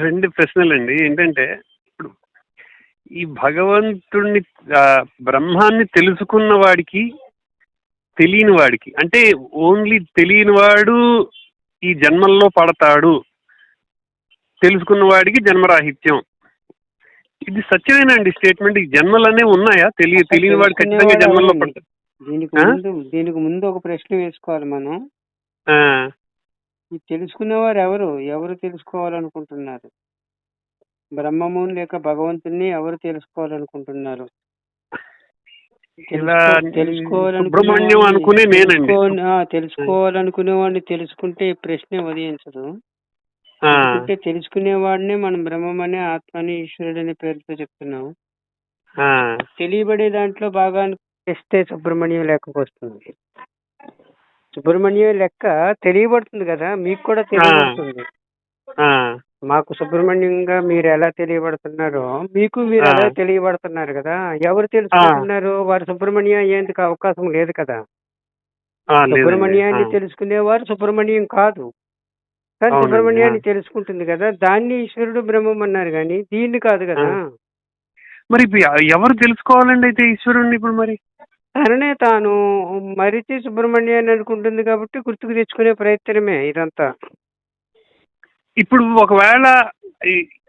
రెండు ప్రశ్నలండి. ఏంటంటే ఇప్పుడు ఈ భగవంతుణ్ణి బ్రహ్మాన్ని తెలుసుకున్న వాడికి తెలియని వాడికి అంటే ఓన్లీ తెలియని వాడు ఈ జన్మల్లో పడతాడు. తెలుసుకున్న వాడికి జన్మరాహిత్యం. ఇది సత్యమేనండి స్టేట్మెంట్. ఈ జన్మలనే ఉన్నాయా? తెలియ తెలియని వాడు ఖచ్చితంగా జన్మల్లో పడతాడు. దీనికి? ముందు దీనికి ముందు ఒక ప్రశ్న వేసుకోవాలి మనం. తెలుసుకునేవారు ఎవరు ఎవరు తెలుసుకోవాలనుకుంటున్నారు? బ్రహ్మము లేక భగవంతుని ఎవరు తెలుసుకోవాలనుకుంటున్నారు? ఇలా తెలుసుకో- తెలుసుకోవాలనుకునే సుబ్రహ్మణ్యం వాడిని అనుకునే నేనండి. తెలుసుకో- ఆ, తెలుసుకోవాలనుకునే వాడిని తెలుసుకుంటే ఈ ప్రశ్నే ఉదయించదు. అంటే తెలుసుకునే వాడినే మనం బ్రహ్మమని ఆత్మని ఈశ్వరుడు అనే పేరుతో చెప్తున్నాం తెలియబడే దాంట్లో బాగా తెస్తే సుబ్రహ్మణ్యం లెక్కకు వస్తుంది. సుబ్రహ్మణ్యం లెక్క తెలియబడుతుంది కదా మీకు కూడా తెలియబడుతుంది మాకు సుబ్రహ్మణ్యంగా మీరు ఎలా తెలియబడుతున్నారో మీకు మీరు. ఎలా తెలియబడుతున్నారు కదా ఎవరు తెలుసుకుంటున్నారు వారు సుబ్రహ్మణ్యం అయ్యేందుకు అవకాశం లేదు కదా. సుబ్రహ్మణ్యాన్ని. తెలుసుకునేవారు సుబ్రహ్మణ్యం కాదు కానీ సుబ్రహ్మణ్యాన్ని. తెలుసుకుంటుంది కదా దాన్ని ఈశ్వరుడు బ్రహ్మం అన్నారు కానీ దీన్ని కాదు కదా. మరి ఇప్పుడు ఎవరు తెలుసుకోవాలండి అయితే ఈశ్వరుణ్ణి ఇప్పుడు మరి తననే తాను మరిచి సుబ్రహ్మణ్యాన్ని అనుకుంటుంది కాబట్టి గుర్తుకు తెచ్చుకునే ప్రయత్నమే ఇదంతా. ఇప్పుడు ఒకవేళ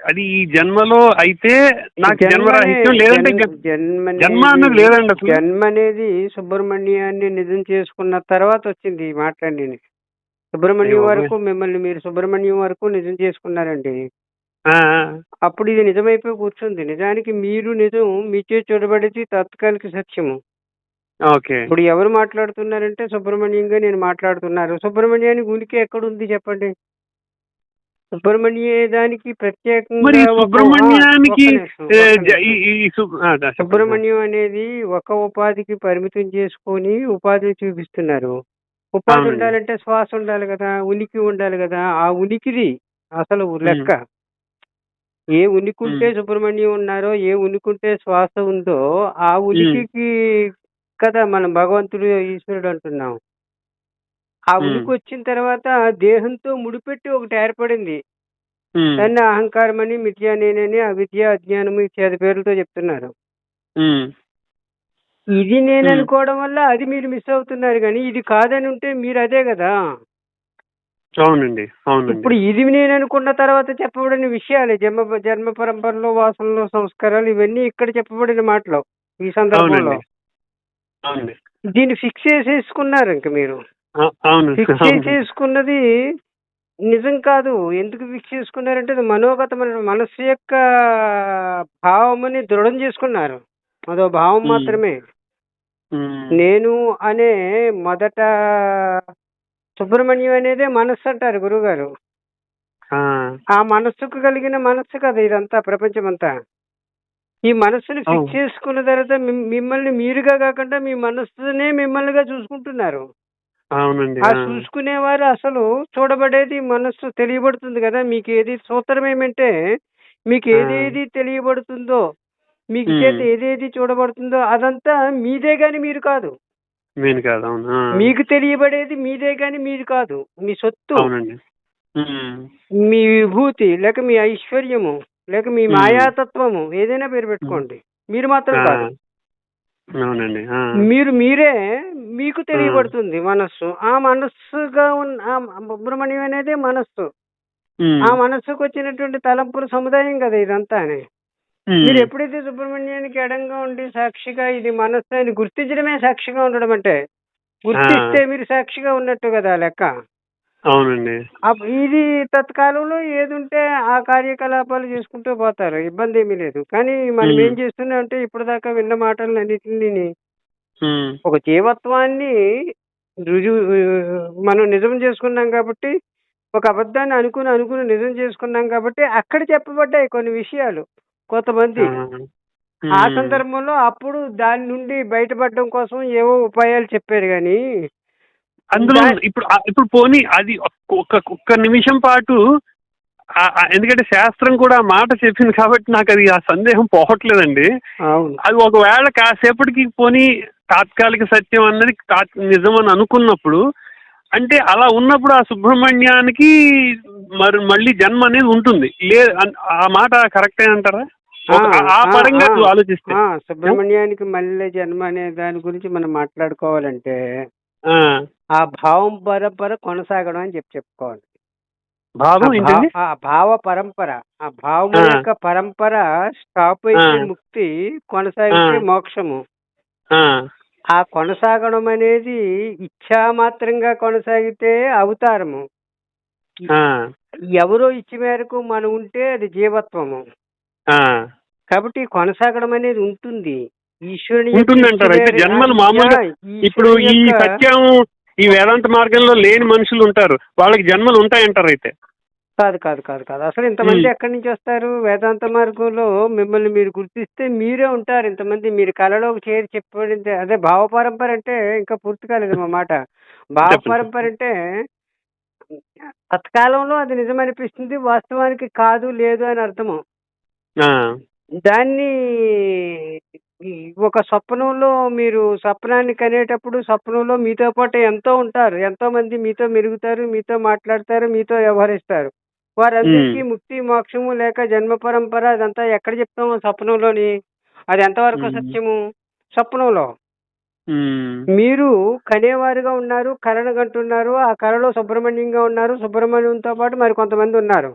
అది ఈ జన్మలో అయితే నాకు జన్మ జన్మరాహిత్యం లేదంటే అన్నది లేదండి అసలు. జన్మ అనేది సుబ్రహ్మణ్యాన్ని నిజం చేసుకున్న తర్వాత వచ్చింది ఈ మాట్లాడి సుబ్రహ్మణ్యం వరకు మిమ్మల్ని మీరు సుబ్రహ్మణ్యం వరకు నిజం చేసుకున్నారండి. అప్పుడు ఇది నిజమైపోయి కూర్చుంది. నిజానికి మీరు నిజం మీచే చూడబడేది తాత్కాలిక సత్యము. ఓకే ఇప్పుడు ఎవరు మాట్లాడుతున్నారంటే సుబ్రహ్మణ్యంగా నేను మాట్లాడుతున్నారు సుబ్రహ్మణ్యానికి ఉనికి ఎక్కడ ఉంది చెప్పండి సుబ్రహ్మణ్య దానికి ప్రత్యేకంగా మరి ఒక- సుబ్రహ్మణ్యానికి ఒక్క నిమిషం, ఏ, ఒక్క జ- నిమిషం. ఈ- ఈ- ఈ సు- ఆ, దా- చెప్పండి. సుబ్రహ్మణ్యం అనేది ఒక ఉపాధికి పరిమితం చేసుకొని ఉపాధి చూపిస్తున్నారు ఉపాధి అవునండి. ఉండాలంటే శ్వాస ఉండాలి కదా ఉనికి ఉండాలి కదా ఆ ఉనికిది అసలు లెక్క ఏ ఉనికి ఉంటే మ్మ్. సుబ్రహ్మణ్యం ఉన్నారో ఏ ఉనికి ఉంటే శ్వాస ఉందో ఆ ఉనికికి కదా మనం భగవంతుడు ఈశ్వరుడు అంటున్నాం. ఆ. ఉనికి వచ్చిన తర్వాత దేహంతో ముడిపెట్టి ఒకటి ఏర్పడింది. దాన్ని అహంకారం అని మిథ్యా నేనని అవిద్య అజ్ఞానము ఇత్యాది పేర్లతో చెప్తున్నారు. ఇది నేను. అనుకోవడం వల్ల అది మీరు మిస్ అవుతున్నారు కానీ ఇది కాదని ఉంటే మీరు అదే కదా. అవునండి అవునండి. ఇప్పుడు ఇది నేను అనుకున్న తర్వాత చెప్పబడిన విషయాలే జన్మ జన్మ పరంపరలో వాసనలో సంస్కారాలు ఇవన్నీ ఇక్కడ చెప్పబడిన మాటలు ఈ సందర్భంలో. అవునండి. దీన్ని ఫిక్స్ చేసేసుకున్నారు ఇంక మీరు. అవును. ఫిక్స్. చేసేసుకున్నది నిజం కాదు. ఎందుకు ఫిక్స్ చేసుకున్నారంటే మనోగతమైన మనస్సు యొక్క భావమని దృఢం చేసుకున్నారు. అదో భావం. మాత్రమే. నేను అనే మొదట సుబ్రహ్మణ్యం అనేదే మనస్సు అంటారు గురుగారు ఆ, ఆ మనస్సుకు కలిగిన మనస్సు కదా ఇదంతా ప్రపంచమంతా. ఈ మనస్సుని ఫిక్స్. చేసుకున్న తర్వాత మిమ్- మిమ్మల్ని మీరుగా కాకుండా మీ మనస్సునే మిమ్మల్నిగా చూసుకుంటున్నారు అవునండి ఆ. చూసుకునేవారు అసలు చూడబడేది మనస్సు తెలియబడుతుంది కదా మీకు ఏది సూత్రం ఏమంటే మీకు. ఏదేది తెలియబడుతుందో మీకు. చేత ఏదేది చూడబడుతుందో అదంతా మీదే గాని మీరు కాదు నేను కాదు. మీకు తెలియబడేది మీదే గాని మీరు కాదు మీ సొత్తు మీ విభూతి లేక మీ ఐశ్వర్యము లేక మీ. మాయాతత్వము ఏదైనా పేరు పెట్టుకోండి. మీరు మాత్రం కాదు. అవునండి. మీరు మీరే మీకు తెలియబడుతుంది మనస్సు. ఆ మనస్సుగా ఉన్న ఆ సుబ్రహ్మణ్యం అనేది మనస్సు. ఆ మనస్సుకు వచ్చినటువంటి తలంపుల సముదాయం కదా ఇదంతా అని మీరు ఎప్పుడైతే సుబ్రహ్మణ్యానికి ఎడంగా ఉండి సాక్షిగా ఇది మనస్సు అని గుర్తించడమే సాక్షిగా ఉండడం అంటే గుర్తిస్తే మీరు సాక్షిగా ఉన్నట్టు కదా లెక్క. అవునండి. అప్- ఇది తత్కాలంలో ఏది ఉంటే ఆ కార్యకలాపాలు చేసుకుంటూ పోతారు. ఇబ్బంది ఏమీ లేదు. కానీ మనం మ్మ్. ఏం చేస్తున్నాం అంటే ఇప్పటిదాకా విన్న మాటలన్నింటినీ ఉమ్, ఒక జీవత్వాన్ని రుజువు మనం నిజం చేసుకున్నాం కాబట్టి ఒక అబద్ధాన్ని అనుకుని అనుకుని నిజం చేసుకున్నాం కాబట్టి అక్కడ చెప్పబడ్డాయి కొన్ని విషయాలు. కొంతమంది ఆ, ఆ ఉమ్, సందర్భంలో అప్పుడు దాని నుండి బయటపడడం కోసం ఏవో ఉపాయాలు చెప్పారు కానీ అందులో ఇప్పుడు ఇప్పుడు పోనీ అది ఒక్క ఒక్క నిమిషం పాటు ఎందుకంటే శాస్త్రం కూడా ఆ మాట చెప్పింది కాబట్టి నాకు అది ఆ సందేహం పోవట్లేదండి. అది ఒకవేళ కాసేపటికి పోనీ తాత్కాలిక సత్యం అన్నది నిజం అని అనుకున్నప్పుడు అంటే అలా ఉన్నప్పుడు ఆ సుబ్రహ్మణ్యానికి మరి మళ్ళీ జన్మ అనేది ఉంటుంది. లే ఆ మాట కరెక్టే అంటారా? ఒక- ఆ, పరంగా. ఆలోచిస్తే. సుబ్రహ్మణ్యానికి మళ్ళీ జన్మ అనే దాని గురించి మనం మాట్లాడుకోవాలంటే ఆ, భావం పరంపర కొనసాగడం అని చెప్పి చెప్పుకోవాలి. భావం ఆ ఏంటండి? భా- ఆ భావ పరంపర ఆ భావం. యొక్క పరంపర స్టాప్ అయితే. ముక్తి కొనసాగితే. మోక్షము. ఆ, కొనసాగడం అనేది ఇచ్ఛామాత్రంగా కొనసాగితే అవతారము. ఎవరో ఇచ్చి మేరకు మనం ఉంటే అది జీవత్వము. కాబట్టి కొనసాగడం అనేది ఉంటుంది. ఈశ్వరుని ఉంటుందంటారా? అయితే జన్మలు మామూలుగా ఇప్పుడు ఈ సత్యం ఈ వేదాంత మార్గంలో లేని మనుషులు ఉంటారు. వాళ్ళకి జన్మలు ఉంటాయంటారు అయితే. కాదు కాదు కాదు కాదు. అసలు ఇంతమంది. ఎక్కడి నుంచి వస్తారు? వేదాంత మార్గంలో మిమ్మల్ని మీరు గుర్తిస్తే మీరే ఉంటారు. ఇంతమంది మీరు కళలోకి చేరి చెప్పబడింది. అదే భావ పరంపర అంటే ఇంకా పూర్తి కాలేదు మా మాట. భావ. పరంపర అంటే తత్కాలంలో అది నిజమనిపిస్తుంది వాస్తవానికి కాదు లేదు అని అర్థము. దాన్ని ఈ ఒక స్వప్నంలో మీరు స్వప్నాన్ని కనేటప్పుడు స్వప్నంలో మీతో పాటు ఎంతో ఉంటారు. ఎంతో మంది మీతో మెరుగుతారు మీతో మాట్లాడతారు మీతో వ్యవహరిస్తారు. వారందరికీ ముక్తి మోక్షము లేక జన్మ పరంపర అదంతా ఎక్కడ చెప్తాము స్వప్నంలోని? అది ఎంతవరకు. సత్యము? స్వప్నంలో. మీరు కనేవారుగా ఉన్నారు కళను కంటున్నారు ఆ కళలో సుబ్రహ్మణ్యంగా ఉన్నారు సుబ్రహ్మణ్యంతో పాటు మరి కొంతమంది ఉన్నారు.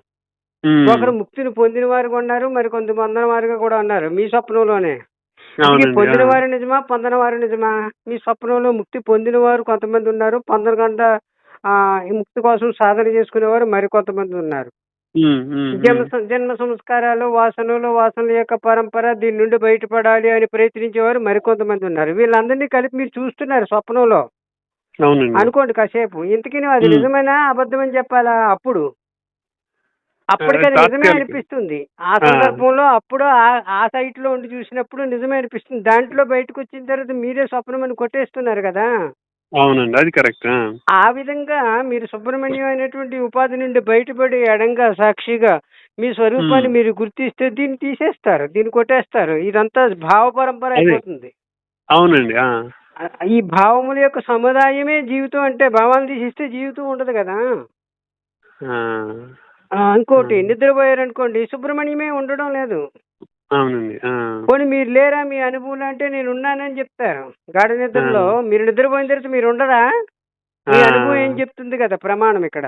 ఒకరు ముక్తిని పొందిన వారుగా ఉన్నారు మరి కొంతమంది వారుగా కూడా ఉన్నారు మీ స్వప్నంలోనే. ఇది అవునండి పొందిన ఆ. వారు నిజమా పొందిన వారు నిజమా? మీ స్వప్నంలో ముక్తి పొందిన వారు కొంతమంది ఉన్నారు పొందకుండా ఆ ఈ ముక్తి కోసం సాధన చేసుకునేవారు మరి కొంతమంది ఉన్నారు. జన్మ సంస్కారాలు వాసనలు వాసనల యొక్క పరంపర దీని నుండి బయటపడాలి అని ప్రయత్నించేవారు మరికొంతమంది ఉన్నారు. వీళ్ళందరినీ కలిపి మీరు చూస్తున్నారు స్వప్నంలో. అనుకోండి కాసేపు. ఇంతకీ అది. నిజమేనా అబద్ధమని చెప్పాలా? అప్పుడు. అప్పటికి అది నిజమే. అనిపిస్తుంది. ఆ సందర్భంలో అప్పుడు ఆ- సైట్లో ఉండి చూసినప్పుడు నిజమే అనిపిస్తుంది. దాంట్లో బయటకు వచ్చిన తర్వాత మీరే స్వప్నం అని కొట్టేస్తున్నారు కదా. అవునండి అది కరెక్ట్. ఆ. విధంగా మీరు సుబ్రహ్మణ్యం అనేటువంటి ఉపాధి నుండి బయటపడి ఎడంగా సాక్షిగా మీ స్వరూపాన్ని. మీరు గుర్తిస్తే దీన్ని తీసేస్తారు దీన్ని కొట్టేస్తారు. ఇదంతా భావ పరంపర. అయిపోతుంది. అవునండి ఈ భావముల యొక్క సముదాయమే జీవితం అంటే భావాలు తీసిస్తే జీవితం ఉండదు కదా. ఇంకోటి మ్మ్. నిద్రపోయారు అనుకోండి సుబ్రహ్మణ్యమే ఉండడం లేదు అవునండి. పోనీ మీరు లేరా మీ అనుభవం అంటే నేను ఉన్నానని చెప్తారు గాఢ నిద్రలో. మీరు నిద్రపోయిన తర్వాత మీరు ఉండరా మీ. అనుభవం ఏం చెప్తుంది కదా ప్రమాణం ఇక్కడ.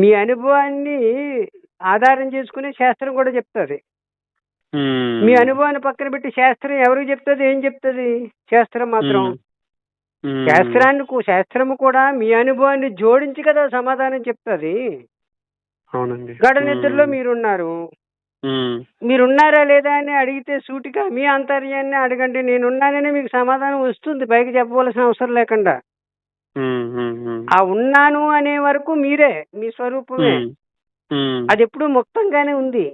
మీ అనుభవాన్ని ఆధారం చేసుకునే శాస్త్రం కూడా చెప్తుంది. మీ అనుభవాన్ని పక్కన పెట్టి శాస్త్రం ఎవరికి చెప్తుంది ఏం చెప్తుంది శాస్త్రం మాత్రం. శాస్త్రాన్ని శాస్త్రము కూడా మీ అనుభవాన్ని జోడించి కదా సమాధానం చెప్తుంది అవునండి గడ నిద్రలో. మీరున్నారు. మీరున్నారా లేదా అని అడిగితే సూటిగా మీ అంతర్యాన్ని అడగండి నేనున్నానని మీకు సమాధానం వస్తుంది పైకి చెప్పవలసిన అవసరం లేకుండా. ఆ ఉన్నాను అనే వరకు మీరే మీ స్వరూపమే. అది ఎప్పుడూ ముక్తంగానే ఉంది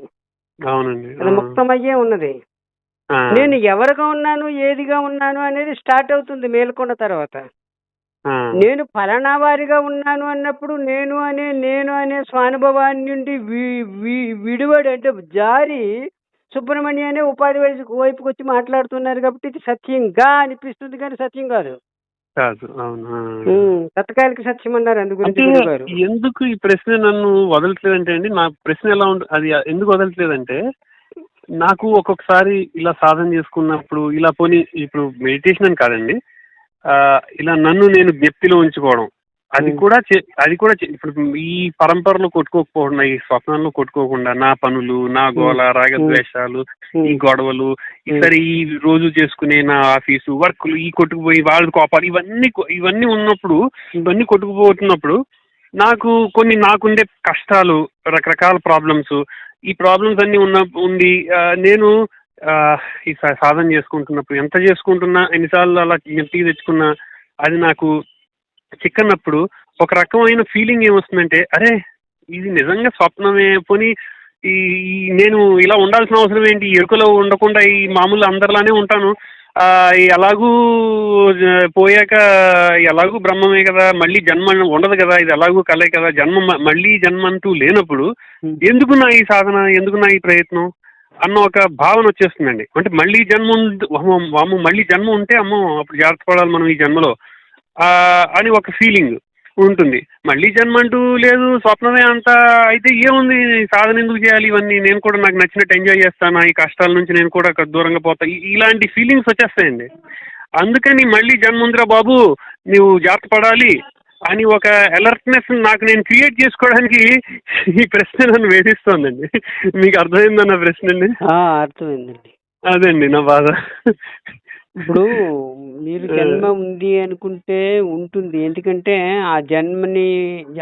అవునండి అది. ముక్తమయ్యే ఉన్నది. నేను ఎవరుగా ఉన్నాను ఏదిగా ఉన్నాను అనేది స్టార్ట్ అవుతుంది మేల్కొన్న తర్వాత. నేను ఫలానా వారిగా ఉన్నాను అన్నప్పుడు నేను అనే నేను అనే స్వానుభవాన్ని నుండి విడివడి అంటే జారి సుబ్రహ్మణ్య అనే ఉపాధి వైపు వైపుకి వచ్చి మాట్లాడుతున్నారు కాబట్టి ఇది సత్యంగా అనిపిస్తుంది కానీ సత్యం కాదు. కాదు. సత్యం అన్నారు అందు గురించి అంటే గురువు గారు ఎందుకు ఈ ప్రశ్న నన్ను వదలట్లేదంటే అండి నా ప్రశ్న ఎలా ఉంటుంది అది ఎందుకు వదలట్లేదంటే నాకు ఒక్కొక్కసారి ఇలా సాధన చేసుకున్నప్పుడు ఇలా పోనీ ఇప్పుడు మెడిటేషన్ అని కాదండి ఇలా నన్ను నేను జ్ఞప్తిలో ఉంచుకోవడం. అది. కూడా చే- అది కూడా ఇప్పుడు ఈ పరంపరలో కొట్టుకోకపోకుండా ఈ స్వప్నంలో కొట్టుకోకుండా నా పనులు నా గోల రాగద్వేషాలు ఈ గొడవలు సరే ఈ రోజు చేసుకునే నా ఆఫీసు వర్క్లు ఈ కొట్టుకుపోయి వాళ్ళ కోపాలు ఇవన్నీ ఇవన్నీ ఉన్నప్పుడు ఇవన్నీ కొట్టుకుపోతున్నప్పుడు నాకు కొన్ని నాకుండే కష్టాలు రకరకాల ప్రాబ్లమ్స్ ఈ ప్రాబ్లమ్స్ అన్ని ఉన్న ఉండి ఆ, నేను ఈ సాధన చేసుకుంటున్నప్పుడు ఎంత చేసుకుంటున్నా ఎన్నిసార్లు అలా ఇంటికి తెచ్చుకున్నా అది నాకు చిక్కన్నప్పుడు ఒక రకమైన ఫీలింగ్ ఏమొస్తుందంటే అరే ఇది నిజంగా స్వప్నమే పోనీ ఈ నేను ఇలా ఉండాల్సిన అవసరం ఏంటి? ఈ ఎరుకలో ఉండకుండా ఈ మామూలు అందరిలానే ఉంటాను. ఎలాగూ పోయాక ఎలాగూ బ్రహ్మమే కదా మళ్ళీ జన్మ ఉండదు కదా ఇది ఎలాగూ కలే కదా జన్మ మళ్ళీ జన్మ అంటూ లేనప్పుడు ఎందుకు నా ఈ సాధన ఎందుకు నా ఈ ప్రయత్నం? అన్న ఒక భావన వచ్చేస్తుందండి. అంటే మళ్ళీ జన్మ ఉంది- మళ్ళీ జన్మ ఉంటే అమ్మో అప్పుడు జాగ్రత్త పడాలి మనం ఈ జన్మలో. అని ఒక ఫీలింగ్ ఉంటుంది. మళ్ళీ జన్మ అంటూ లేదు స్వప్నమే అంతా అయితే ఏముంది సాధన ఎందుకు చేయాలి ఇవన్నీ? నేను కూడా నాకు నచ్చినట్టు ఎంజాయ్ చేస్తాను? ఈ కష్టాల నుంచి నేను కూడా దూరంగా పోతా. ఇలాంటి ఫీలింగ్స్ వచ్చేస్తాయండి. అందుకని మళ్ళీ జన్ముందిరా బాబు నువ్వు జాగ్రత్త పడాలి. అని ఒక అలర్ట్నెస్ నాకు నేను క్రియేట్ చేసుకోవడానికి ఈ ప్రశ్న నన్ను వేధిస్తోందండి. మీకు అర్థమైందన్న ప్రశ్న అండి అర్థమైందండి. అదండి నా బాధ. ఇప్పుడు మీరు జన్మ ఉంది అనుకుంటే ఉంటుంది. ఎందుకంటే ఆ జన్మని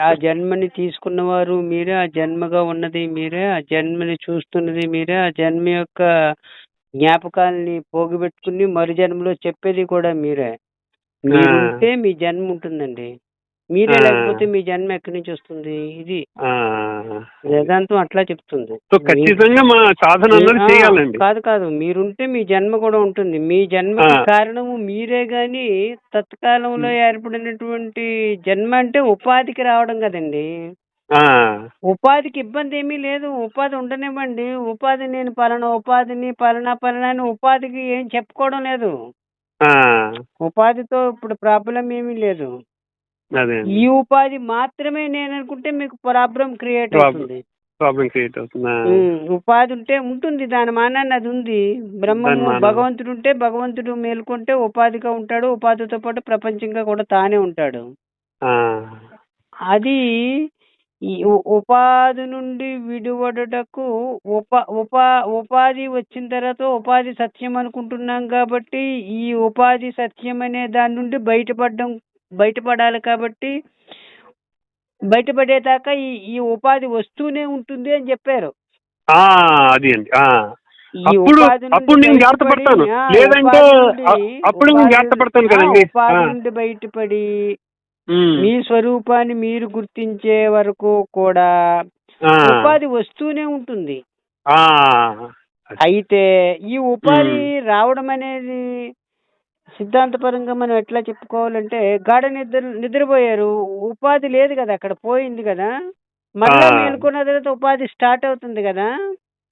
ఆ జన్మని తీసుకున్నవారు మీరే ఆ జన్మగా ఉన్నది మీరే ఆ జన్మని చూస్తున్నది మీరే ఆ జన్మ యొక్క జ్ఞాపకాలని పోగుబెట్టుకుని మరు జన్మలో చెప్పేది కూడా మీరే. మీరు ఆ. ఉంటే మీ జన్మ ఉంటుందండి. మీరే. లేకపోతే మీ జన్మ ఎక్కడి నుంచి వస్తుంది? ఇది. వేదాంతం అట్లా చెప్తుంది. సో ఖచ్చితంగా మా సాధన అన్నది ఆ, చేయాలండి. కాదు కాదు. మీరుంటే మీ జన్మ కూడా ఉంటుంది. మీ జన్మకి ఆ. కారణము మీరే గాని తత్కాలంలో ఏర్పడినటువంటి జన్మ అంటే ఉపాధికి రావడం కదండి. ఉపాధికి ఇబ్బంది ఏమీ లేదు. ఉపాధి ఉండనివ్వండి. ఉపాధి నేను పలానా ఉపాధిని పలానా పలానా అని ఉపాధికి ఏం చెప్పుకోవడం లేదు. ఉపాధితో ఇప్పుడు ప్రాబ్లం ఏమీ లేదు. ఈ ఉపాధి మాత్రమే నేను అనుకుంటే మీకు ప్రాబ్లం క్రియేట్. అవుతుంది. ప్రాబ్లం క్రియేట్ అవుతుందా? ఉపాధి ఉంటే ఉంటుంది దాని మానాన్ని అది ఉంది. బ్రహ్మము మానాన్ని. భగవంతుడు ఉంటే భగవంతుడు మేల్కొంటే ఉపాధిగా ఉంటాడు ఉపాధితో పాటు ప్రపంచంగా కూడా తానే ఉంటాడు. అది ఉపాధి నుండి విడివడటకు ఉప ఉపా ఉపాధి వచ్చిన తర్వాత ఉపాధి సత్యం అనుకుంటున్నాం కాబట్టి ఈ ఉపాధి సత్యం అనే దాని నుండి బయటపడడం బయటపడాలి కాబట్టి బయటపడేదాకా ఈ ఈ ఉపాధి వస్తూనే ఉంటుంది అని చెప్పారు. అది అండి. అప్పుడు అప్పుడు నేను జాగ్రత్త బయటపడి, పడతాను. లేదంటే అప్పుడు నేను జాగ్రత్త పడతాను కదండి. ఉపాధి నుండి బయటపడి మీ స్వరూపాన్ని మీరు గుర్తించే వరకు కూడా ఉపాధి వస్తూనే ఉంటుంది. అయితే ఈ ఉపాధి. రావడం అనేది సిద్ధాంతపరంగా మనం ఎట్లా చెప్పుకోవాలంటే గాఢ నిద్ర నిద్రపోయారు ఉపాధి లేదు కదా అక్కడ పోయింది కదా. మళ్ళా. మేలుకున్న తర్వాత ఉపాధి స్టార్ట్ అవుతుంది కదా.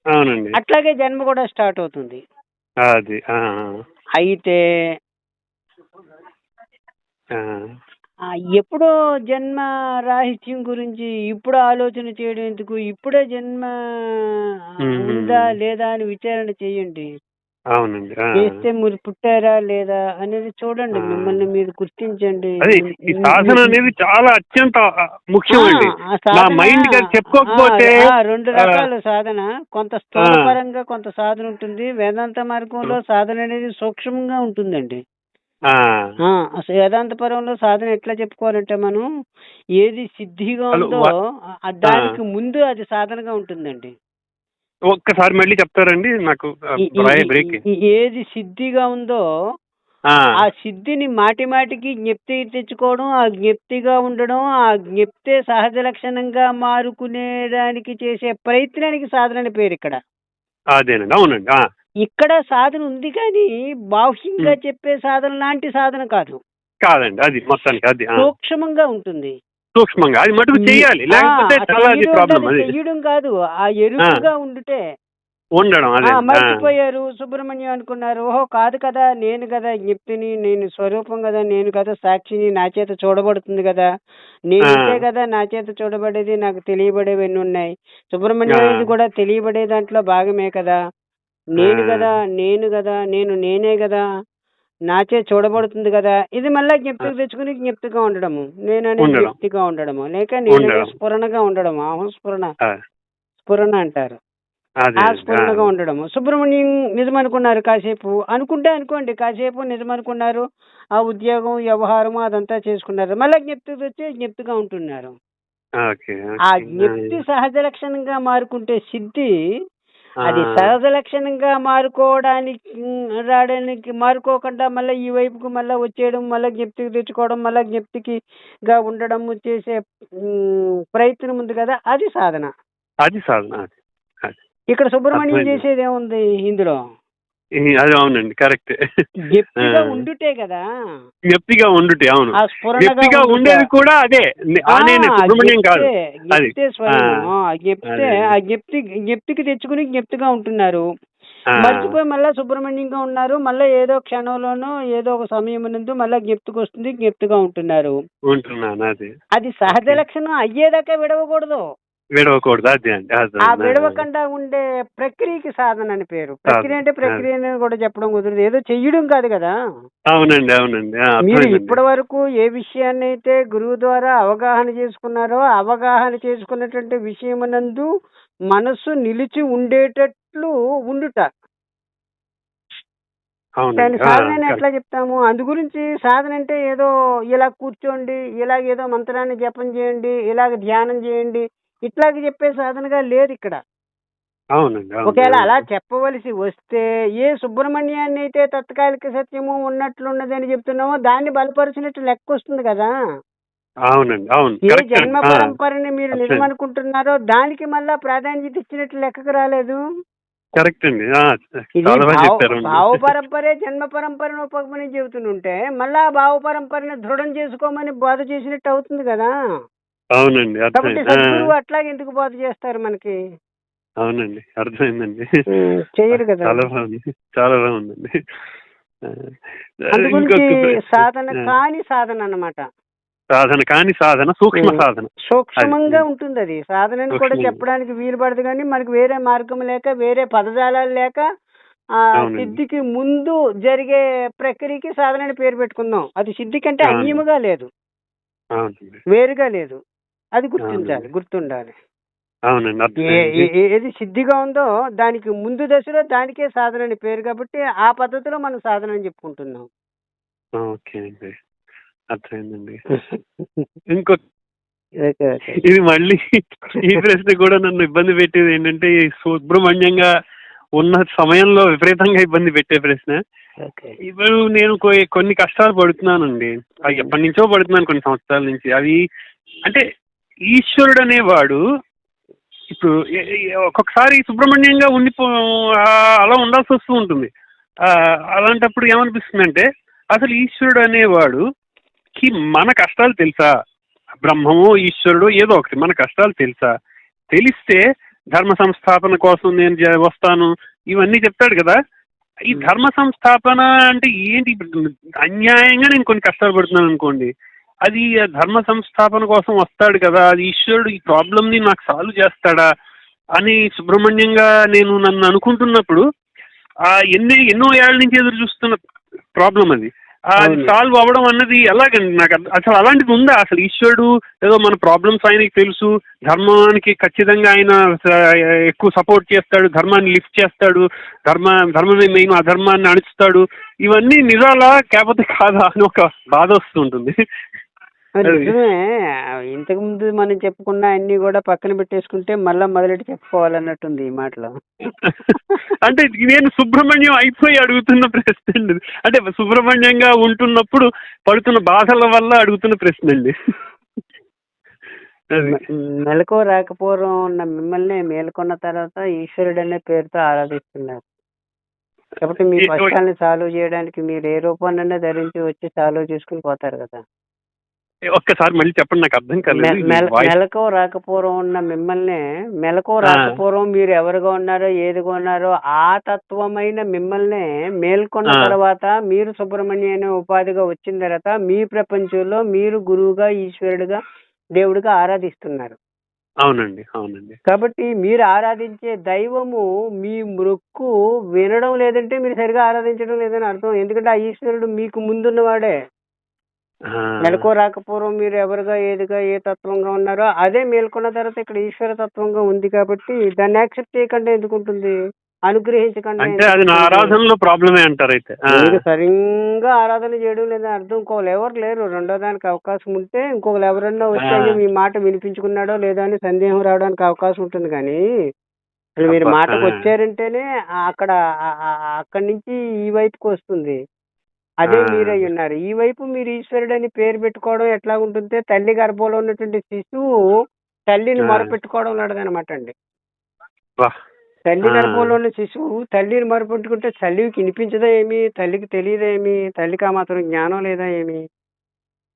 అవునండి. అట్లాగే జన్మ కూడా స్టార్ట్ అవుతుంది. అది అయితే ఎప్పుడో జన్మ రాహిత్యం గురించి ఇప్పుడు ఆలోచన చేయడం ఎందుకు? ఇప్పుడే జన్మ. ఉందా లేదా అని విచారణ చేయండి. అవునండి. చేస్తే మీరు పుట్టారా లేదా అనేది చూడండి. మిమ్మల్ని మీరు గుర్తించండి. అదే ఈ సాధన అనేది చాలా అత్యంత ఆ, ముఖ్యం అండి. ఆ, ఆ సాధన- నా మైండ్ చెప్పుకోకపోతే ఆ, రెండు రకాల సాధన. కొంత స్థూలపరంగా కొంత సాధన ఉంటుంది. వేదాంత మార్గంలో సాధన అనేది సూక్ష్మంగా ఉంటుందండి. ఆ, ఆ, అసలు వేదాంత పరంలో సాధన ఎట్లా చెప్పుకోవాలంటే మనం ఏది సిద్ధిగా హలో, ఉందో వా- ఆ, దానికి ముందు అది సాధనగా ఉంటుందండి. ఒక్కసారి మళ్ళీ చెప్తారండి నాకు బ్రేక్ ఏది సిద్ధిగా ఉందో ఆ, సిద్ధిని మాటి మాటికి జ్ఞప్తి తెచ్చుకోవడం ఆ జ్ఞప్తిగా ఉండడం ఆ జ్ఞప్తే సహజ లక్షణంగా మారుకునేదానికి చేసే ప్రయత్నానికి సాధన అని పేరు ఇక్కడ. అదేనండి అవునండి ఇక్కడ సాధన ఉంది కానీ బాహ్యంగా చెప్పే సాధన లాంటి సాధన కాదు. కాదండి అది మొత్తానికి అది సూక్ష్మంగా ఉంటుంది. సూక్ష్మంగా. అది మటుకు చెయ్యాలి. ఆ, లేకపోతే చాలా అది ప్రాబ్లం అది. చెయ్యడం కాదు. ఆ ఎరుకగా ఉండుటే ఉండడం అదే. మర్చిపోయారు. సుబ్రహ్మణ్యం అనుకున్నారు. ఓహో కాదు కదా. నేను కదా జ్ఞప్తిని నేను స్వరూపం కదా. నేను కదా సాక్షిని. నా చేత చూడబడుతుంది కదా. నేను ఆ. ఇంతే కదా. నా చేత చూడబడేది నాకు తెలియబడేవి ఎన్ని ఉన్నాయి. సుబ్రహ్మణ్యం కూడా తెలియబడే దాంట్లో భాగమే కదా. నేను. కదా నేను కదా నేను నేనే కదా. నాచే చూడబడుతుంది కదా. ఇది మళ్ళా జ్ఞప్తికి తెచ్చుకుని జ్ఞప్తిగా ఉండడము. నేననే. జ్ఞప్తిగా ఉండడము. లేక ఉండడం. స్ఫురణగా ఉండడము. అహం స్ఫురణ అంటారు. ఆ స్ఫురణగా. ఉండడము. సుబ్రహ్మణ్యం నిజమనుకున్నారు కాసేపు. అనుకుంటే అనుకోండి కాసేపు నిజమనుకున్నారు. ఆ ఉద్యోగం వ్యవహారము అదంతా చేసుకున్నారు. మళ్ళీ జ్ఞప్తికి వచ్చి జ్ఞప్తిగా ఉంటున్నారు. ఆ. జ్ఞప్తి సహజ లక్షణంగా మారుకుంటే సిద్ధి అది సహజ లక్షణంగా మారుకోవడానికి రావడానికి మారుకోకుండా మళ్ళీ ఈ వైపుకు మళ్ళీ వచ్చేయడం మళ్ళీ జ్ఞప్తికి తెచ్చుకోవడం మళ్ళీ జ్ఞప్తికి గా ఉండడం చేసే ప్రయత్నం ఉంది కదా అది సాధన. అది సాధన అది ఇక్కడ సుబ్రహ్మణ్యం. చేసేది ఏముంది ఇందులో? అది అవునండి కరెక్ట్. ఆ. ఉండుటే కదా. జ్ఞప్తిగా ఉండుటే అవును. ఉండుట. ఉండేది కూడా అదే నేనే సుబ్రహ్మణ్యం కాదు. అది. ఆ. జ్ఞప్తి జ్ఞప్తికి తెచ్చుకుని జ్ఞప్తిగా ఉంటున్నారు. మర్చిపోయి మళ్ళీ సుబ్రహ్మణ్యంగా ఉన్నారు మళ్ళీ ఏదో క్షణంలోనో ఏదో ఒక సమయం నందు మళ్ళీ జ్ఞప్తికి వస్తుంది జ్ఞప్తిగా ఉంటున్నారు. అది సహజ లక్షణం అయ్యేదాకా విడవకూడదు. విడవకూడదు. అదే అండి అదే ఆ. విడవకుండా ఉండే ప్రక్రియకి సాధన అని పేరు. ప్రక్రియ అంటే ప్రక్రియ కూడా చెప్పడం కుదరదు. ఏదో చెయ్యడం కాదు కదా. అవునండి అవునండి. ఆ, మీరు అర్థమైందండి. ఇప్పటి వరకు ఏ విషయాన్ని అయితే గురువు ద్వారా అవగాహన చేసుకున్నారో అవగాహన చేసుకున్నటువంటి విషయమునందు మనస్సు నిలిచి ఉండేటట్లు ఉండుట. అవునండి. దాని ఆ, సాధన కరెక్ట్. ఎట్లా చెప్తాము? అందు గురించి సాధన అంటే ఏదో ఇలా కూర్చోండి ఇలాగ ఏదో మంత్రాన్ని జపం చేయండి ఇలాగ ధ్యానం చేయండి ఇట్లాగ చెప్పే సాధనగా లేదు ఇక్కడ. అవునండి. ఒకవేళ అలా చెప్పవలసి వస్తే ఏ సుబ్రహ్మణ్యాన్ని అయితే తత్కాలిక సత్యము ఉన్నట్లున్నదని చెప్తున్నామో దాన్ని బలపరిచినట్టు లెక్క వస్తుంది కదా. అవునండి అవును. ఏ జన్మ పరంపరని మీరు అర్థమైంది. నిజం అనుకుంటున్నారో దానికి మళ్ళా ప్రాధాన్యత ఇచ్చినట్లు లెక్కకు రాలేదు. కరెక్ట్ అండి. భావ పరంపరే జన్మ పరంపరను ఉపగమని చెబుతుంటే మళ్ళా భావ పరంపరని దృఢం చేసుకోమని బోధ చేసినట్టు అవుతుంది కదా. అవునండి కాబట్టి సద్గురువు అట్లాగే ఎందుకు బోధ చేస్తారు మనకి? అవునండి అర్థమైందండి. ఉమ్, చెయ్యరు కదా. చాలా బాగుంది చాలా బాగుందండి. సాధన కాని సాధన అన్నమాట. సాధన కాని సాధన సూక్ష్మ. సాధన. సూక్ష్మంగా. ఉంటుంది అది సాధనని కూడా. చెప్పడానికి వీలు పడదు కానీ మనకి వేరే మార్గం లేక వేరే పదజాలాలు లేక ఆ. సిద్ధికి ముందు జరిగే ప్రక్రియకి సాధన పేరు పెట్టుకుందాం. అది సిద్ధి కంటే. అన్యముగా లేదు. వేరుగా లేదు. అది గుర్తించాలి అవునండి. గుర్తుండాలి. అవునండి ఏది సిద్ధిగా ఉందో దానికి ముందు దశలో దానికే సాధన అని పేరు కాబట్టి ఆ పద్ధతిలో మనం సాధన అని చెప్పుకుంటున్నాం. ఓకే అండి. అర్థమైందండి. ఇంకో. ఇది మళ్ళీ ఈ ప్రశ్న కూడా నన్ను ఇబ్బంది పెట్టేది ఏంటంటే సుబ్రహ్మణ్యంగా ఉన్న సమయంలో విపరీతంగా ఇబ్బంది పెట్టే ప్రశ్న. ఇప్పుడు నేను కొన్ని కష్టాలు పడుతున్నానండి. అవి ఎప్పటి నుంచో పడుతున్నాను కొన్ని సంవత్సరాల నుంచి. అవి అంటే ఈశ్వరుడు అనేవాడు ఇప్పుడు ఒక్కొక్కసారి సుబ్రహ్మణ్యంగా ఉండిపో అలా ఉండాల్సి వస్తూ ఉంటుంది. అలాంటప్పుడు ఏమనిపిస్తుందంటే అసలు ఈశ్వరుడు అనేవాడు కి మన కష్టాలు తెలుసా? బ్రహ్మమో ఈశ్వరుడు ఏదో ఒకటి మన కష్టాలు తెలుసా? తెలిస్తే ధర్మ సంస్థాపన కోసం నేను వస్తాను. ఇవన్నీ చెప్తాడు కదా. ఈ ధర్మ సంస్థాపన అంటే ఏంటి? అన్యాయంగా నేను కొన్ని కష్టాలు పడుతున్నాను అనుకోండి. అది ధర్మ సంస్థాపన కోసం వస్తాడు కదా అది ఈశ్వరుడు ఈ ప్రాబ్లమ్ని నాకు సాల్వ్ చేస్తాడా అని సుబ్రహ్మణ్యంగా నేను నన్ను అనుకుంటున్నప్పుడు ఆ ఎన్ని ఎన్నో ఏళ్ళ నుంచి ఎదురు చూస్తున్న ప్రాబ్లం అది అది. సాల్వ్ అవ్వడం అన్నది ఎలాగండి నాకు అసలు అలాంటిది ఉందా అసలు ఈశ్వరుడు ఏదో మన ప్రాబ్లమ్స్ ఆయనకి తెలుసు ధర్మానికి ఖచ్చితంగా ఆయన ఎక్కువ సపోర్ట్ చేస్తాడు ధర్మాన్ని లిఫ్ట్ చేస్తాడు ధర్మ ధర్మమే మెయిన్ అధర్మాన్ని అణుచుతాడు ఇవన్నీ నిజాలా కాకపోతే కాదా అని ఒక బాధ వస్తుంటుంది. నిజమే. ఇంతకు ముందు మనం చెప్పుకున్న అన్ని కూడా పక్కన పెట్టేసుకుంటే మళ్ళా మొదలెట్టి చెప్పుకోవాలన్నట్టుంది ఈ మాటలో. అంటే నేను సుబ్రహ్మణ్యం అయిపోయి అడుగుతున్న ప్రశ్న అండి. అంటే సుబ్రహ్మణ్యంగా ఉంటున్నప్పుడు పడుతున్న బాధల వల్ల అడుగుతున్న ప్రశ్న అండి. అది. మె- మెలకువ రాకపోవడం ఉన్న మిమ్మల్ని మేల్కొన్న తర్వాత ఈశ్వరుడు అనే పేరుతో ఆరాధిస్తున్నారు. కాబట్టి మీ కష్టాన్ని సాల్వ్ చేయడానికి మీరు ఏ రూపాన్నైనా ధరించి వచ్చి సాల్వ్ చేసుకుని పోతారు కదా. ఒక్కసారి మళ్ళీ చెప్పండి నాకు అర్థం కాలేదు. మె- మెల- వాయిస్ మెలకువ రాకపోవడం ఉన్న మిమ్మల్ని మెలకువ ఆ. రాకపోవడం మీరు ఎవరుగా ఉన్నారో ఏదిగా ఉన్నారో ఆ తత్వమైన మిమ్మల్ని మేల్కొన్న. తర్వాత మీరు సుబ్రహ్మణ్య అనే ఉపాధిగా వచ్చిన తర్వాత మీ ప్రపంచంలో మీరు గురువుగా ఈశ్వరుడుగా దేవుడిగా ఆరాధిస్తున్నారు. అవునండి అవునండి. కాబట్టి మీరు ఆరాధించే దైవము మీ మృక్కు వినడం లేదంటే మీరు సరిగా ఆరాధించడం లేదని అర్థం. ఎందుకంటే ఆ ఈశ్వరుడు మీకు ముందున్నవాడే. ఆ, మెలకువ రాకపోవడం మీరు ఎవరుగా ఏదిగా ఏ తత్వంగా ఉన్నారో అదే మేల్కొన్న తర్వాత ఇక్కడ ఈశ్వర తత్వంగా ఉంది కాబట్టి దాన్ని యాక్సెప్ట్ చేయకుండా ఎందుకు ఉంటుంది? అనుగ్రహించకుండా అంటే ఎందుకు అది నా ఉంటుంది? ఆరాధనలో ప్రాబ్లమే అంటారు అయితే. ఆ, మీరు సరిగ్గా ఆరాధన చేయడం లేదని అర్థం ఇంకోళ్ళు ఎవరు లేరు. రెండో దానికి అవకాశం ఉంటే ఇంకొకరు ఎవరన్నా వచ్చి ఆ. అయ్యో మీ మాట వినిపించుకున్నాడో లేదో అని సందేహం రావడానికి అవకాశం ఉంటుంది కానీ అసలు మీరు మాటకు. వచ్చారంటేనే అక్కడ అక్కడి నుంచి ఈ వైపుకి వస్తుంది. అదే. మీరై ఉన్నారు ఈ వైపు మీరు ఈశ్వరుడు అని పేరు పెట్టుకోవడం ఎట్లా ఉంటుంది తల్లి గర్భంలో ఉన్నటువంటి శిశువు తల్లిని. మొరపెట్టుకోవడం లాంటిదన్నమాట అండి. తల్లి. గర్భంలో ఉన్న శిశువు తల్లిని మొరపెట్టుకుంటే తల్లికి వినిపించదా ఏమి తల్లికి తెలియదా ఏమి తల్లికి ఆ మాత్రం జ్ఞానం లేదా ఏమి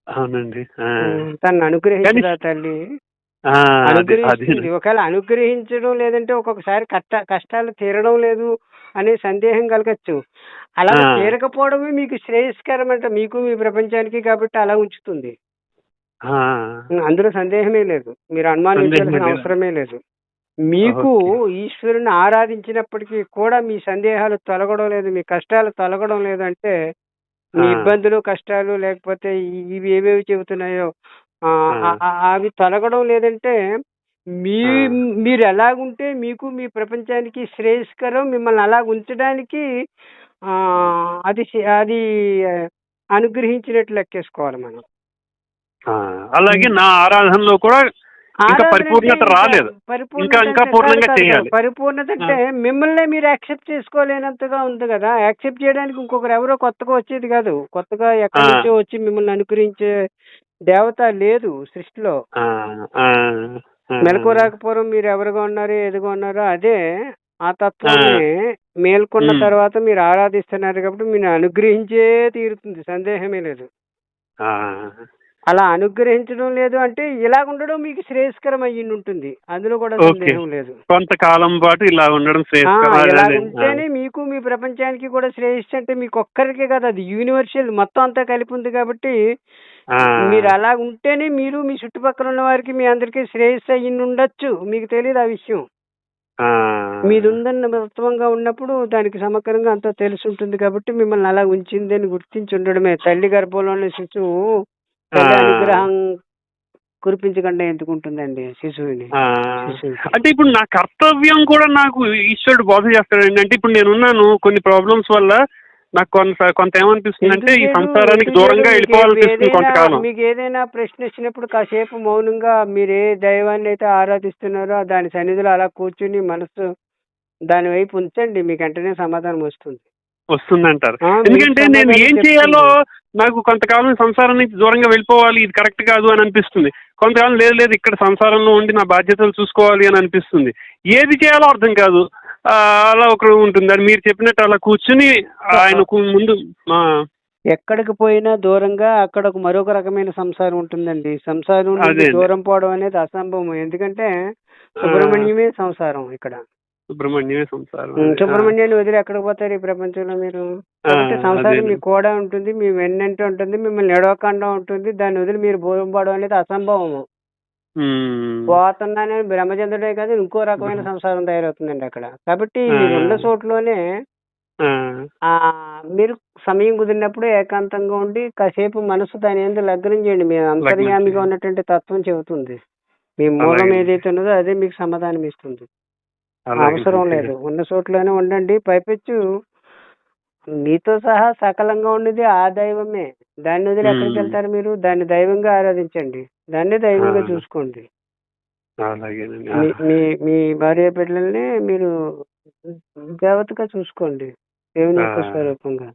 అవునండి. తను అనుగ్రహించదా తల్లి అనుగ్రహించింది ఒకవేళ అనుగ్రహించడం లేదంటే ఒక్కొక్కసారి కష్ట కష్టాలు తీరడం లేదు అనే సందేహం కలగచ్చు. అలా ఆ. తీరకపోవడమే మీకు శ్రేయస్కరం అంట మీకు మీ ప్రపంచానికి కాబట్టి అలా ఉంచుతుంది. అందులో సందేహమే లేదు. మీరు అనుమానించాల్సిన. అవసరమే లేదు. మీకు ఈశ్వరుని ఆరాధించినప్పటికీ కూడా మీ సందేహాలు తొలగడం లేదు. మీ కష్టాలు తొలగడం లేదు అంటే మీ. ఇబ్బందులు కష్టాలు లేకపోతే ఇవి ఏవేవి చెబుతున్నాయో అవి తొలగడం లేదంటే మీ. మీరు ఎలాగుంటే మీకు మీ ప్రపంచానికి శ్రేయస్కరం మిమ్మల్ని అలా ఉంచడానికి ఆ, అది అది అనుగ్రహించినట్లు లెక్కేసుకోవాలి మనం అలాగే నా ఆరాధనలో కూడా ఇంకా పరిపూర్ణత అంటే రాలేదు. ఇంకా- ఇంకా పూర్ణంగా. చేయాలి. పరిపూర్ణత అంటే మిమ్మల్ని మీరు యాక్సెప్ట్ చేసుకోలేనంతగా ఉంది కదా యాక్సెప్ట్ చేయడానికి ఇంకొకరు ఎవరో కొత్తగా వచ్చేది కాదు కొత్తగా ఎక్కడి. నుంచో వచ్చి మిమ్మల్ని అనుకరించే దేవత లేదు సృష్టిలో. మెలకు రాకపోవడం మీరు ఎవరుగా ఉన్నారో ఎదుగా ఉన్నారో అదే ఆ తత్వాన్ని మేల్కొన్న. తర్వాత మీరు ఆరాధిస్తున్నారు కాబట్టి మీరు అనుగ్రహించే తీరుతుంది. సందేహమే లేదు. అలా అనుగ్రహించడం లేదు అంటే ఇలా ఉండడం మీకు శ్రేయస్కరం అయ్యి ఉంటుంది అందులో కూడా. సందేహం లేదు. కొంతకాలం పాటు ఇలా ఉండడం ఇలా ఉంటేనే మీకు మీ ప్రపంచానికి కూడా శ్రేయస్సు అంటే మీకు ఒక్కరికే కదా అది యూనివర్సల్ మొత్తం అంతా కలిపి ఉంది కాబట్టి మీరు అలా ఉంటేనే మీరు మీ చుట్టుపక్కల ఉన్న వారికి మీ అందరికీ శ్రేయస్సు అయ్యి ఉండొచ్చు మీకు తెలియదు ఆ విషయం? మీది ఉందన్న తత్వంగా ఉన్నప్పుడు దానికి సమగ్రంగా అంతా తెలిసి ఉంటుంది కాబట్టి మిమ్మల్ని అలా ఉంచిందని గుర్తించి ఉండడమే. తల్లి గర్భంలోని శిశువు. అనుగ్రహం కురిపించకుండా ఎందుకు ఉంటుందండి శిశువుని. అంటే ఇప్పుడు నా కర్తవ్యం కూడా నాకు ఈశ్వరుడు బోధ చేస్తాడండి. అంటే ఇప్పుడు నేను ఉన్నాను కొన్ని ప్రాబ్లమ్స్ వల్ల నాకు కొంత కొంత ఏమనిపిస్తుంది అంటే ఈ సంసారానికి? దూరంగా ఏదైనా- కొంతకాలం. మీకు ఏదైనా ప్రశ్న వచ్చినప్పుడు కాసేపు మౌనంగా మీరు ఏ దైవాన్ని అయితే ఆరాధిస్తున్నారో దాని సన్నిధిలో అలా కూర్చుని మనసు దాని వైపు ఉంచండి మీకు వెంటనే సమాధానం వస్తుంది. వస్తుందంటారు. ఎందుకంటే నేను ఏం. చేయాలో నాకు కొంతకాలం సంసారం నుంచి దూరంగా వెళ్ళిపోవాలి ఇది కరెక్ట్ కాదు అని అనిపిస్తుంది. కొంతకాలం లేదు లేదు ఇక్కడ సంసారంలో ఉండి నా బాధ్యతలు చూసుకోవాలి అని అనిపిస్తుంది. ఏది చేయాలో అర్థం కాదు. అలా ఒకరు ఉంటుంది. అని మీరు చెప్పినట్టు అలా కూర్చుని ఆయనకు ముందు ఎక్కడికి పోయినా దూరంగా అక్కడ ఒక మరొక రకమైన సంసారం ఉంటుందండి. సంసారం. దూరం పోవడం అనేది అసంభవం. ఎందుకంటే సుబ్రహ్మణ్యమే సంసారం ఇక్కడ. సుబ్రహ్మణ్యమే సంసారం. సుబ్రహ్మణ్యాన్ని వదిలి ఎక్కడికి పోతారు ఈ ప్రపంచంలో మీరు? సంసారం అదే. మీ కూడా ఉంటుంది మీ వెన్నంటే ఉంటుంది మిమ్మల్ని ఎడవకుండా ఉంటుంది. దాన్ని వదిలి మీరు భూమి పడడం అనేది అసంభవము. పోతున్నానే బ్రహ్మచంద్రుడే కాదు ఇంకో రకమైన సంసారం తయారవుతుందండి అక్కడ. కాబట్టి ఉన్న చోట్లోనే ఆ, మీరు సమయం కుదిరినప్పుడు ఏకాంతంగా ఉండి కాసేపు మనసు దాని ఏందో లగ్నం చేయండి. మీ అంతర్యామిగా. ఉన్నటువంటి తత్వం చెబుతుంది. మీ మూలం. ఏదైతే ఉన్నదో అదే మీకు సమాధానం ఇస్తుంది. అవసరం లేదు. ఉన్న చోట్లోనే ఉండండి. పైపెచ్చు మీతో సహా సకలంగా ఉన్నది ఆ దైవమే. దాన్ని వదిలి ఎక్కడికి. వెళ్తారు మీరు? దాన్ని దైవంగా ఆరాధించండి. దాన్ని దైవంగా. చూసుకోండి. మీ మీ భార్య బిడ్డల్ని మీరు దేవతగా చూసుకోండి. దేవుని యొక్క. స్వరూపంగా.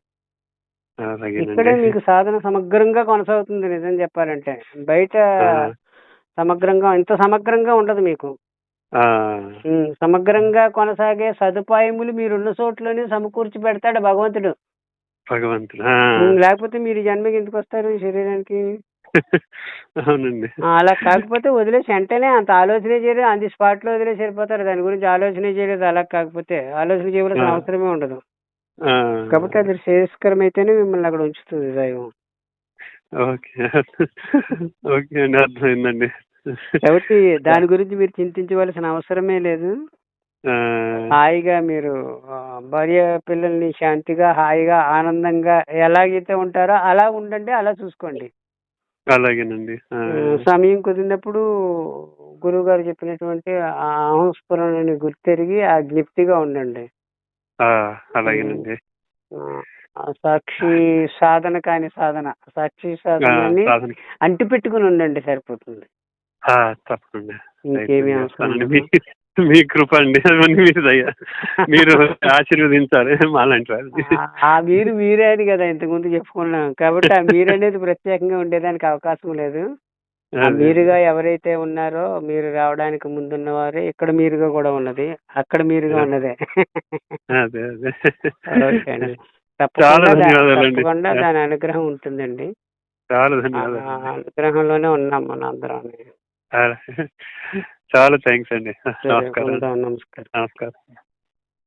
ఇక్కడే మీకు సాధన సమగ్రంగా కొనసాగుతుంది నిజం చెప్పాలంటే. బయట సమగ్రంగా ఇంత సమగ్రంగా ఉండదు మీకు. సమగ్రంగా కొనసాగే సదుపాయములు మీరున్న చోట్లోనే సమకూర్చి పెడతాడు భగవంతుడు. భగవంతుడు లేకపోతే మీరు జన్మకి ఎందుకు వస్తారు ఈ శరీరానికి? అవునండి. అలా కాకపోతే వదిలేసి వెంటనే అంత ఆలోచనే చేయలేదు అంది స్పాట్లో వదిలేసి వెళ్ళిపోతారు దాని గురించి ఆలోచనే చేయలేదు అలా కాకపోతే ఆలోచన చేయవలసిన. అవసరమే ఉండదు. కాబట్టి అది శ్రేయస్కరం అయితేనే మిమ్మల్ని అక్కడ ఉంచుతుంది దైవం. ఓకే. ఓకే అండి అర్థమైందండి. కాబట్టి దాని గురించి మీరు చింతించవలసిన అవసరమే లేదు. హాయిగా మీరు భార్య పిల్లల్ని శాంతిగా హాయిగా ఆనందంగా ఎలాగైతే ఉంటారో అలా ఉండండి అలా చూసుకోండి. అలాగేనండి. సమయం కుదిరినప్పుడు గురువు గారు చెప్పినటువంటి ఆ అహంస్ఫురణని గుర్తెరిగి ఆ జ్ఞప్తిగా ఉండండి. అలాగేనండి. సాక్షి సాధన కాని సాధన సాక్షి సాధనని సాధన. అంటి పెట్టుకుని ఉండండి సరిపోతుంది. తప్పకుండా. ఇంకేమీ. మీ కృప అండి అవన్నీ మీరు మీరు ఆశీర్వదించాలి. మాలాంటి ఆ- మీరు మీరే అని కదా ఇంతకుముందు చెప్పుకున్నాం. కాబట్టి ఆ మీరు అనేది ప్రత్యేకంగా ఉండేదానికి అవకాశం లేదు. మీరుగా ఎవరైతే ఉన్నారో మీరు రావడానికి ముందున్న వారే ఇక్కడ మీరుగా కూడా ఉన్నది. అక్కడ మీరుగా ఉన్నదే. ఓకే అండి. తప్పకుండా దాని అనుగ్రహం ఉంటుందండి. అనుగ్రహంలోనే ఉన్నాం మన అందరం చాలా థ్యాంక్స్ అండి. నమస్కారం. నమస్కారం.